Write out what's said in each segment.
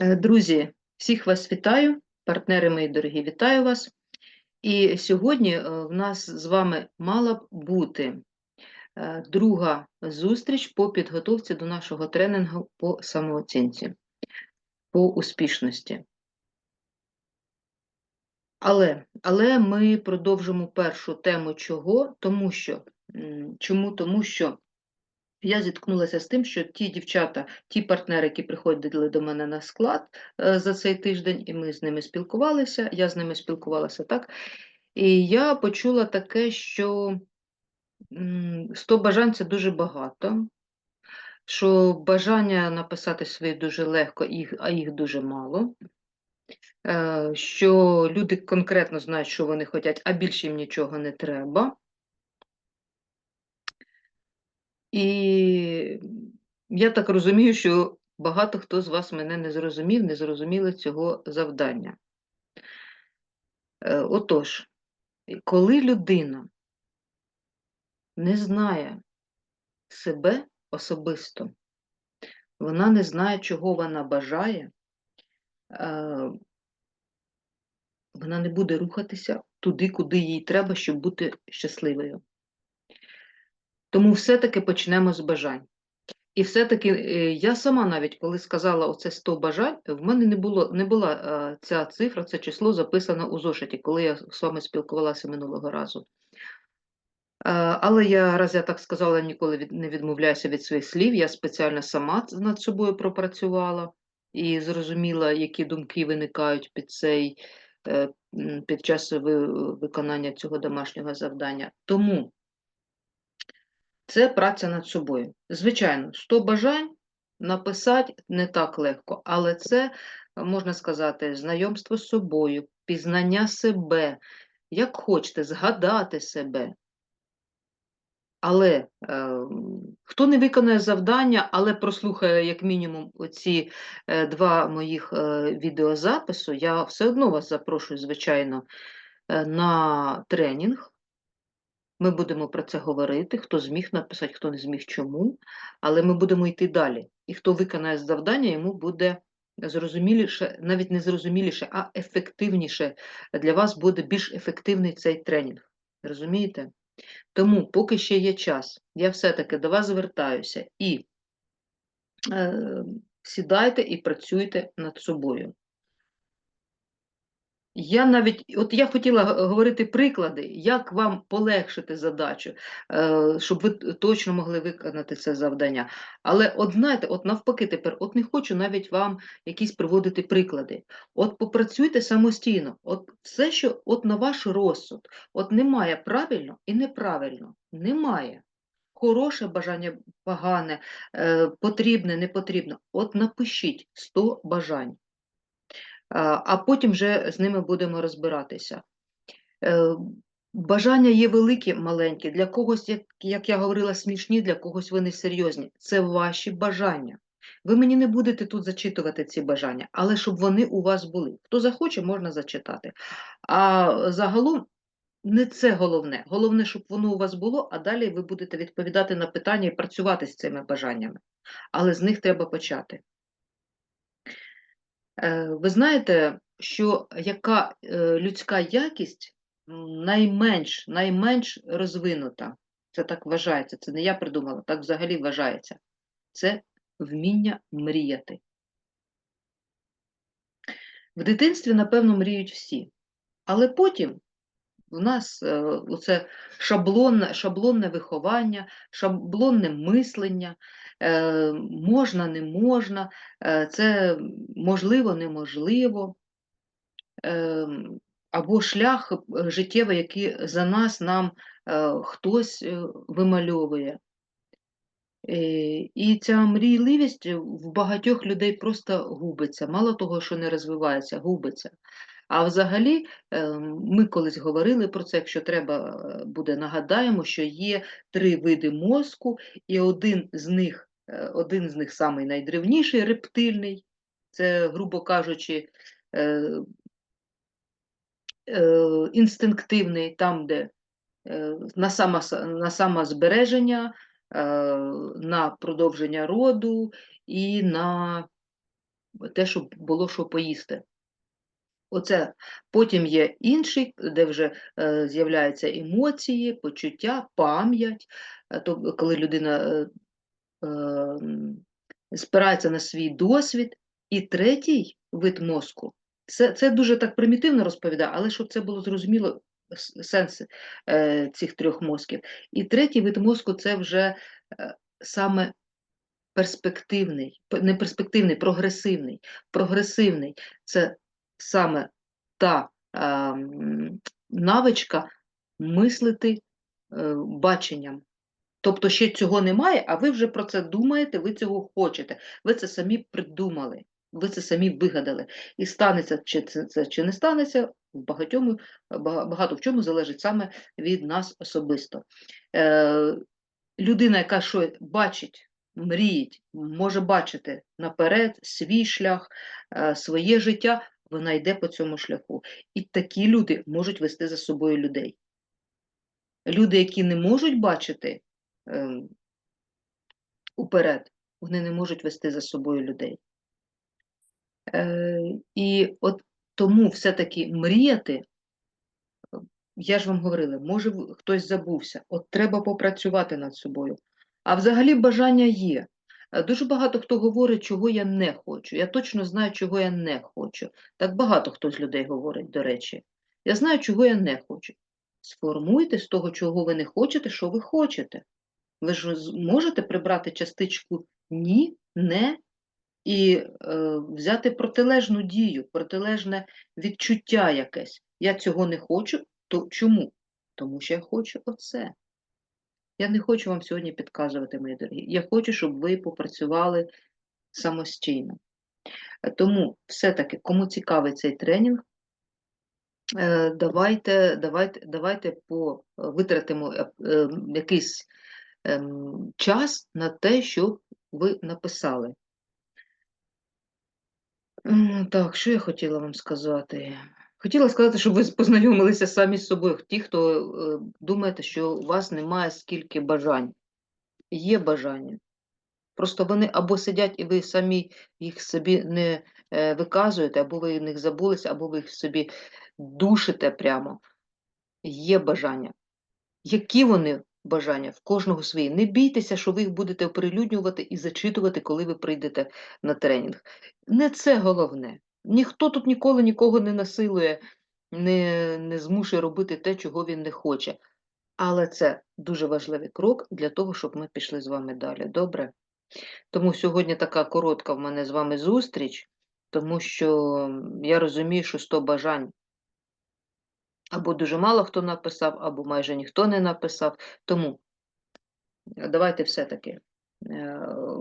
Е, Друзі, всіх вас вітаю, партнери мої дорогі, вітаю вас. І сьогодні е, в нас з вами мала б бути е, друга зустріч по підготовці до нашого тренінгу по самооцінці, по успішності. Але, але ми продовжимо першу тему чого? Тому що, чому? Тому що я зіткнулася з тим, що ті дівчата, ті партнери, які приходили до мене на склад е, за цей тиждень, і ми з ними спілкувалися, я з ними спілкувалася так. І я почула таке, що 100 бажань це дуже багато, що бажання написати свої дуже легко, а їх дуже мало. Е, Що люди конкретно знають, що вони хочуть, а більше їм нічого не треба. І я так розумію, що багато хто з вас мене не зрозумів, не зрозуміли цього завдання. Е, Отож, коли людина не знає себе особисто, вона не знає, чого вона бажає, е, вона не буде рухатися туди, куди їй треба, щоб бути щасливою. Тому все-таки почнемо з бажань. І все-таки е, я сама навіть, коли сказала оце 100 бажань, в мене не було, не була е, ця цифра, це число записано у зошиті, коли я з вами спілкувалася минулого разу. Е, Але я, раз я так сказала, ніколи не відмовляюся від своїх слів. Я спеціально сама над собою пропрацювала і зрозуміла, які думки виникають під цей, під час виконання цього домашнього завдання. Тому це праця над собою. Звичайно, 100 бажань написати не так легко, але це, можна сказати, знайомство з собою, пізнання себе, як хочете, згадати себе. Але е, хто не виконує завдання, але прослухає як мінімум оці е, два моїх е, відеозапису, я все одно вас запрошую, звичайно, е, на тренінг. Ми будемо про це говорити, хто зміг написати, хто не зміг чому, але ми будемо йти далі. І хто виконає завдання, йому буде зрозуміліше, навіть не зрозуміліше, а ефективніше. Для вас буде більш ефективний цей тренінг. Розумієте? Тому, поки ще є час, я все-таки до вас звертаюся і е, сідайте і працюйте над собою. Я навіть, от я хотіла говорити приклади, як вам полегшити задачу, е, щоб ви точно могли виконати це завдання. Але от знаєте, от навпаки, тепер от не хочу навіть вам якісь приводити приклади. От попрацюйте самостійно, от все, що от на ваш розсуд, от немає правильно і неправильно, немає. Хороше бажання, погане, е, потрібне, не потрібно. От напишіть 100 бажань а потім вже з ними будемо розбиратися. Е, Бажання є великі, маленькі, для когось, як, як я говорила, смішні, для когось вони серйозні. Це ваші бажання. Ви мені не будете тут зачитувати ці бажання, але щоб вони у вас були. Хто захоче, можна зачитати. А загалом не це головне. Головне, щоб воно у вас було, а далі ви будете відповідати на питання і працювати з цими бажаннями. Але з них треба почати. Е, Ви знаєте, що яка е, людська якість найменш, найменш розвинута? Це так вважається, це не я придумала, так взагалі вважається. Це вміння мріяти. В дитинстві, напевно, мріють всі. Але потім в нас е, оце шаблонне, шаблонне виховання, шаблонне мислення, можна, не можна, е, це можливо, неможливо, е, або шлях е, життєвий, який за нас нам е, хтось е, вимальовує. Е, І ця мрійливість в багатьох людей просто губиться. Мало того, що не розвивається, губиться. А взагалі, е, ми колись говорили про це, якщо треба е, буде, нагадаємо, що є три види мозку, і один з них, е, один з них самий найдревніший, рептильний, це, грубо кажучи, е, е, інстинктивний, там, де е, на, само, на самозбереження, е, на продовження роду і на те, щоб було що поїсти. Оце. Потім є інший, де вже е, з'являються емоції, почуття, пам'ять, е, то коли людина е, е, спирається на свій досвід. І третій вид мозку, це, це дуже так примітивно розповідає, але щоб це було зрозуміло сенс е, цих трьох мозків. І третій вид мозку це вже е, саме перспективний, не перспективний, прогресивний. Прогресивний це саме та е, навичка мислити е, баченням. Тобто ще цього немає, а ви вже про це думаєте, ви цього хочете. Ви це самі придумали, ви це самі вигадали. І станеться чи це, чи не станеться, в багатьому, багато в чому залежить саме від нас особисто. Е, людина, яка що бачить, мріють, може бачити наперед свій шлях, е, своє життя, вона йде по цьому шляху. І такі люди можуть вести за собою людей. Люди, які не можуть бачити ем, уперед, вони не можуть вести за собою людей. Е, і от тому все-таки мріяти, я ж вам говорила, може хтось забувся, от треба попрацювати над собою. А взагалі бажання є. Е, Дуже багато хто говорить, чого я не хочу. Я точно знаю, чого я не хочу. Так багато хто з людей говорить, до речі. Я знаю, чого я не хочу. Сформуйте з того, чого ви не хочете, що ви хочете. Ви ж можете прибрати частичку ні, не і е, взяти протилежну дію, протилежне відчуття якесь. Я цього не хочу, то чому? Тому що я хочу оце. Я не хочу вам сьогодні підказувати, мої дорогі. Я хочу, щоб ви попрацювали самостійно. Тому все-таки, кому цікавий цей тренінг, е, давайте, давайте, давайте по, витратимо е, якийсь час на те, що ви написали. Так, що я хотіла вам сказати? Хотіла сказати, щоб ви познайомилися самі з собою. Ті, хто е, думаєте, що у вас немає скільки бажань. Є бажання. Просто вони або сидять, і ви самі їх собі не е, виказуєте, або ви в них забулися, або ви їх собі душите прямо. Є бажання. Які вони бажання? В кожного свої. Не бійтеся, що ви їх будете оприлюднювати і зачитувати, коли ви прийдете на тренінг. Не це головне. Ніхто тут ніколи нікого не насилує, не, не змушує робити те, чого він не хоче. Але це дуже важливий крок для того, щоб ми пішли з вами далі. Добре? Тому сьогодні така коротка в мене з вами зустріч, тому що я розумію, що 100 бажань або дуже мало хто написав, або майже ніхто не написав. Тому е, давайте все-таки е,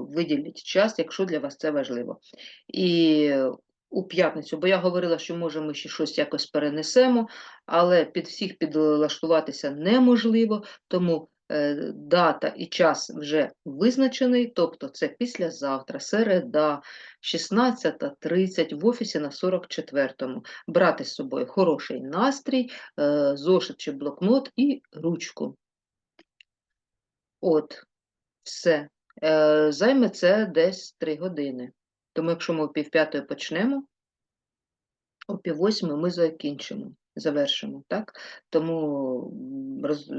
виділіть час, якщо для вас це важливо. І у п'ятницю, бо я говорила, що може ми ще щось якось перенесемо, але під всіх підлаштуватися неможливо, тому дата і час вже визначений, тобто це післязавтра, середа, 16.30 в офісі на 44-му. Брати з собою хороший настрій, е, зошит чи блокнот і ручку. От, все. Е, Займе це десь 3 години. Тому якщо ми о півп'ятої почнемо, о піввосьми ми закінчимо, завершимо, так? Тому роз...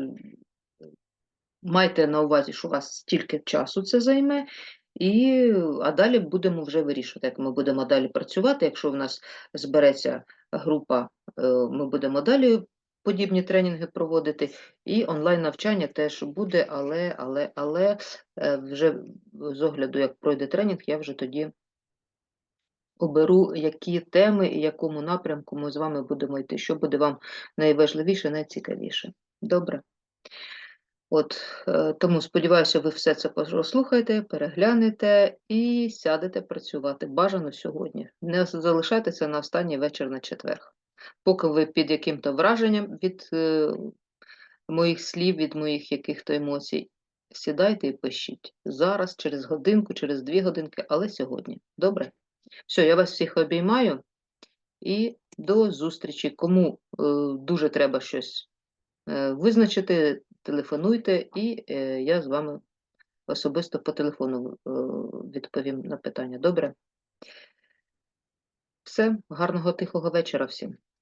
майте на увазі, що у вас стільки часу це займе, і, а далі будемо вже вирішувати, як ми будемо далі працювати. Якщо в нас збереться група, е, ми будемо далі подібні тренінги проводити, і онлайн-навчання теж буде, але, але, але е, вже з огляду, як пройде тренінг, я вже тоді оберу, які теми і якому напрямку ми з вами будемо йти, що буде вам найважливіше, найцікавіше. Добре? От, е, тому сподіваюся, ви все це прослухаєте, переглянете і сядете працювати. Бажано сьогодні. Не залишайтеся на останній вечір на четверг. Поки ви під яким-то враженням від е, моїх слів, від моїх яких-то емоцій, сідайте і пишіть. Зараз, через годинку, через дві годинки, але сьогодні. Добре? Все, я вас всіх обіймаю і до зустрічі. Кому е, дуже треба щось е, визначити, телефонуйте, і е, я з вами особисто по телефону е, відповім на питання. Добре? Все, гарного тихого вечора всім.